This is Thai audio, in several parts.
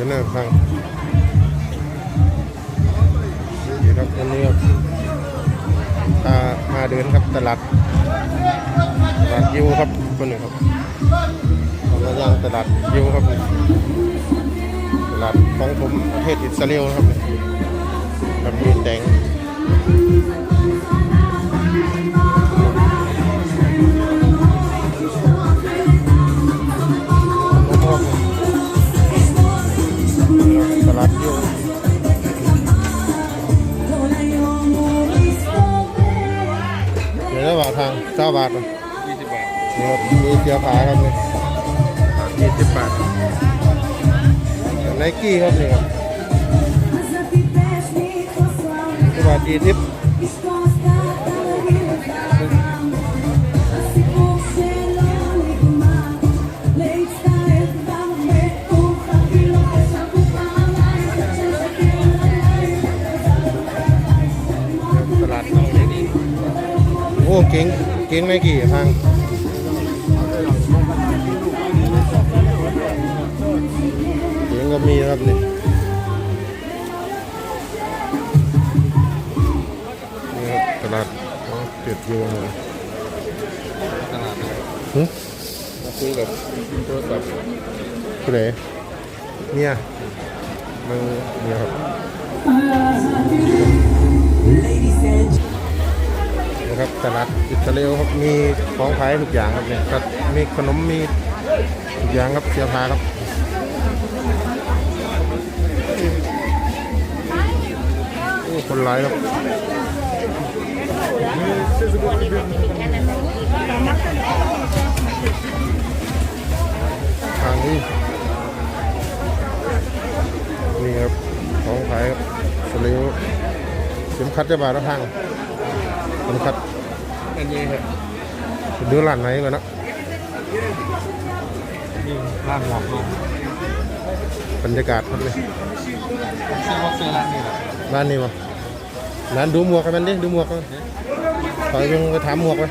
ดี๋ยวนะฟังนี่ครับวันนี้ครับพามาเดินครับตลาดตลาดยิวครับคนหนึ่งครับมาย่างตลาดยิวครับตลาดของผมประเทศอิสราเอลครับครับมีแตง ทางเก้าบาทนะยี่สิบบาทนี่ครับมีเสียขาครับนี่ยี่สิบบาทไนกี้ครับนี่ครับสิบบาทยี่ โอ้เก่งเก่งไนกี้ทางเก่งก็มีครับนี่นี่ครับตลาดอ๋อเจ็ดโยงเลยตลาดหึมาคุยกับโทรศัพท์ผู้ใดเนี่ยมึงเนี่ยครับนะ ครับตลาดอิสราเอลครับมีของขายทุกอย่างครับเนี่ยครับมีขนมมีทุกอย่างครับเสื้อผ้าครับโอ้คนร้ายครับทางนี้นี่ครับของขายครับสราเลเข็มขัดจะบาทละทาง เข็มขัดอันนี้ครับดูร้านไหนก่อนนะนี่ร้านหมอกเนาะบรรยากาศครับเลยชื่อว่าเซอร์ร้านนี้แหละร้านนี้วะร้านดูหมวกกันมันดิดูหมวกกันขอยังไปถามหมวกไป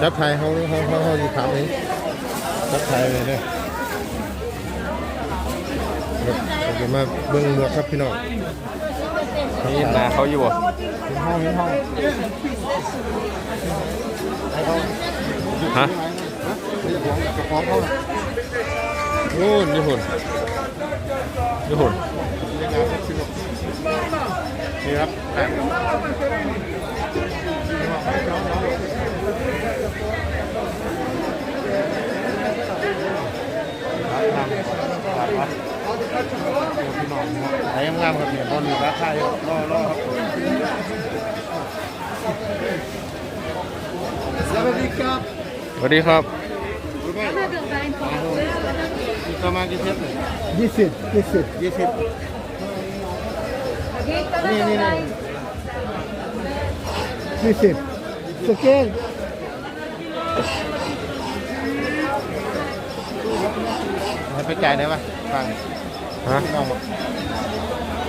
จับไทยเขาเขาเขาเขาจะถามเองจับไทยเลยเนี่ยครับเราจะมาเบิ้งหมวกครับพี่น้องนี่นาเขาอยู่บ่ ห้องเป็นห้องฮะกระป๋องเขาโอ้ญี่ปุ่นญี่ปุ่นนี่ครับ ไหนงามครับเนี่ยตอนอยู่ราคาอยู่รอรอครับสวัสดีครับสวัสดีครับประมาณกี่เซตยี่สิบยี่สิบยี่สิบนี่นี่นี่ยี่สิบสเกล ให้ ไปจ่ายได้ปะฟังฮะน้องบอก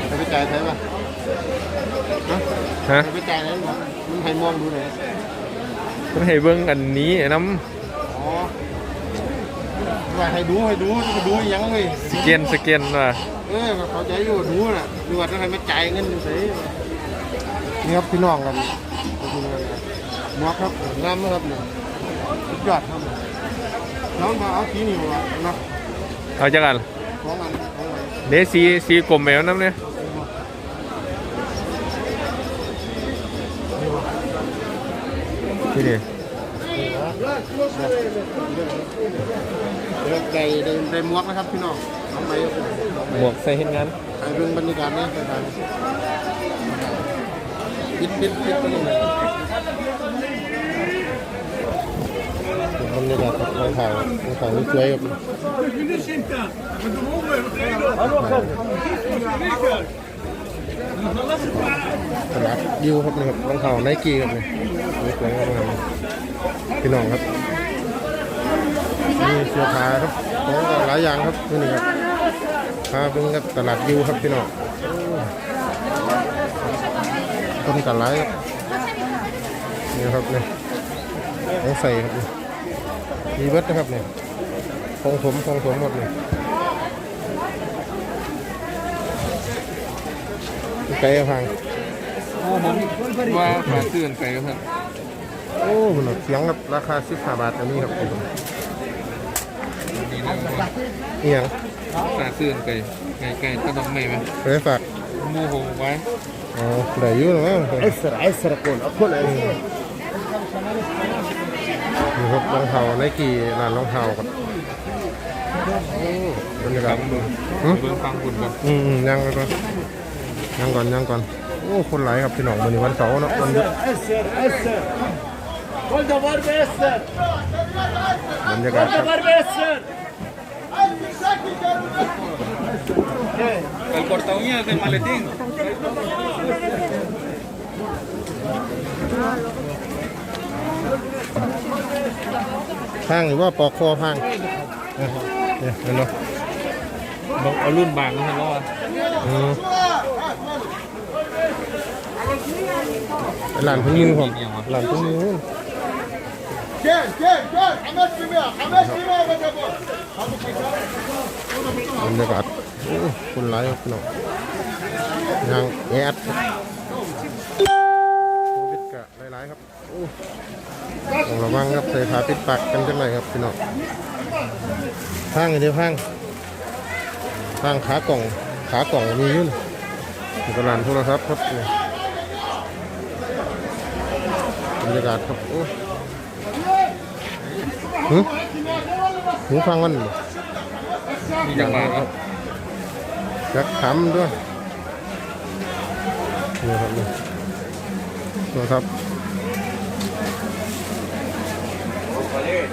ให้ไปจ่ายได้ปะฮะฮะให้ไปจ่ายได้ปะมันให้มองดูหน่อยมันให้เบิ่งอันนี้ไอ้น้อ๋อว่าให้ดูให้ดูให้ดูยังเลยำสแกนสแกนว่ะเออเขาใจอยู่ดูน่ะดูว่าต้องให้มาจ่ายเงินสินี่ครับพี่น้องครับหมวกครับงามนะครับเนี่ยสุดยอดครับน้องมาเอาสีนี่มาเนาะ เอาจักกันของอันของอันเดสีสีกลมแมวน้ำเนี่ยนี่ดิเลือกไก่ในในหมวกนะครับพี่น้องน้องไปหมวกใส่เห็นงานไปเรื่องบรรยากาศนี่ไปทางปิดปิดปิดไปเลย บรรยากาศของถ่ายของถ่ายนี่สวยครับตลาดยิวครับนี่ครับรองเท้าไนกี้ครับนี่สวยครับพี่น้องครับนี่เสื้อผ้าครับของหลายอย่างครับนี่ครับพาเป็นกับตลาดยิวครับพี่น้องคนกันหลายครับนี่ครับนี่ของใส่ครับนี่ มีเบิดนะครับเนี่ยคงถมคงถมครับเนี่ยไก่พังว่าหาซื่อไก่ครับโอ้หนักเสียงครับราคาสิบห้าบาทอันนี้ครับเอียงฝากซื้อไก่ไก่ไก่ก็ต้องไม่ไหมไปฝากโมโหไว้อ๋อไหลอยู่หรือเปล่เไอสระไอสระคนเอาคนไอ้ มีพวกรองเท้าไนกี้ร้านรองเท้ากันบรรยากาศเบื้องฟังคุณก่อนอืมยังก่อนยังก่อนยังก่อนโอ้คนไหลครับพี่น้องวันนี้วันเสาร์เนาะวันหยุดบรรยากาศเช้าเอสเซอร์เป็นครับ พังหรือว่าปอกคอพังเนี่ยเนาะบอกเอารุ่นบางนะเรอดหลานพึ่งนิ้ผมหลานพึ่งนิ้วบรรยากาศคนไลฟ์เนาะยังแอดโควิดกะหลายๆครับ ต้องระวังครับใส่ผ้าปิดปากกันจังหน่อยครับพี่น้องพังอย่างเดียวพังพังขากล่องขากล่องมีอยุ่นอยู่กับร้านโทรศัพท์ครับนี่บรรยากาศครับโอ้หึหูฟังมันบ่มีจังหวะครับจักขำด้วยนี่ครับนี่นะครับ 何?